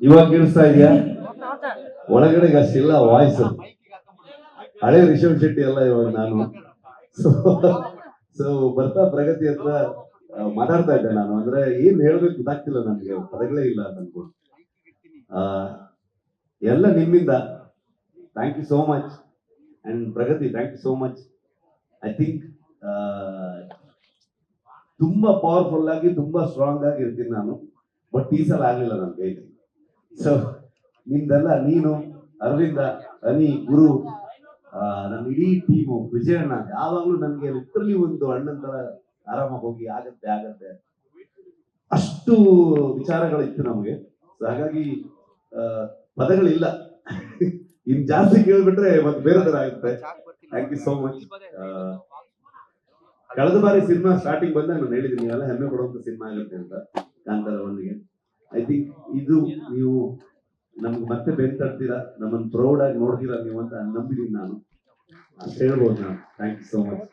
ಇವಾಗ ಕೇಳಿಸ್ತಾ ಇದೆಯಾ? ಒಳಗಡೆ ಅಷ್ಟಿಲ್ಲ ವಾಯ್ಸ್ ಹಳೆ ರಿಷಭ್ ಶೆಟ್ಟಿ ಅಲ್ಲ ಇವಾಗ ನಾನು. ಸೊ ಸೊ ಬರ್ತಾ ಪ್ರಗತಿ ಹತ್ರ ಮಾತಾಡ್ತಾ ಇದ್ದೆ ನಾನು. ಅಂದ್ರೆ ಏನ್ ಹೇಳ್ಬೇಕು ಗೊತ್ತಾಗ್ತಿಲ್ಲ ನನಗೆ ಪದಗಳೇ ಇಲ್ಲ ಆ, ಎಲ್ಲ ನಿಮ್ಮಿಂದ. Thank you so much and Pragathi thank you so much I think ತುಂಬಾ ಪವರ್ಫುಲ್ ಆಗಿ ತುಂಬಾ ಸ್ಟ್ರಾಂಗ್ ಆಗಿ ಇರ್ತೀನಿ ನಾನು. ಬಟ್ ಈ ಸಲ ಆಗ್ಲಿಲ್ಲ ನನ್ನ ಕೈಲಿ ಸೊ ನಿಮ್ದೆಲ್ಲ ನೀನು, ಅರವಿಂದ, ಅನಿ, ಗುರು ನಮ್ಮ ಇಡೀ ಟೀಮು ವಿಜಯಣ್ಣ, ಯಾವಾಗ್ಲೂ ನನ್ಗೆ ಲಿಟ್ರಲಿ ಒಂದು ಅಣ್ಣನ ತರ ಆರಾಮಾಗಿ ಹೋಗಿ ಆಗತ್ತೆ ಆಗತ್ತೆ. ಅಷ್ಟು ವಿಚಾರಗಳಿತ್ತು ನಮಗೆ. ಸೊ ಹಾಗಾಗಿ ಪದಗಳಿಲ್ಲ. ಇನ್ ಜಾಸ್ತಿ ಕೇಳ್ಬಿಟ್ರೆ ಮತ್ತೆ ಬೇರೆ ತರ ಆಗುತ್ತೆ. ಥ್ಯಾಂಕ್ ಯು ಸೋ ಮಚ್ ಕಳೆದ ಬಾರಿ ಸಿನಿಮಾ ಸ್ಟಾರ್ಟಿಂಗ್ ಬಂದಾಗ ನಾನು ಹೇಳಿದ್ದೀನಿ, ನೀವೆಲ್ಲ ಹೆಮ್ಮೆ ಕೊಡುವಂತ ಸಿನಿಮಾ ಆಗುತ್ತೆ ಅಂತ ಕಾಂತಾರ ಒನ್ಗೆ ಐ ಥಿಂಕ್ ಇದು ನೀವು ನಮ್ಗೆ ಮತ್ತೆ ಬೆಂತಡ್ತೀರಾ ನಮ್ಮನ್ನು ಪ್ರೌಡ್ ಆಗಿ ನೋಡ್ತೀರಾ ನೀವು ಅಂತ ನಂಬಿದೀನಿ ನಾನು. ಹೇಳ್ಬೋದು ನಾನು. Thank you so much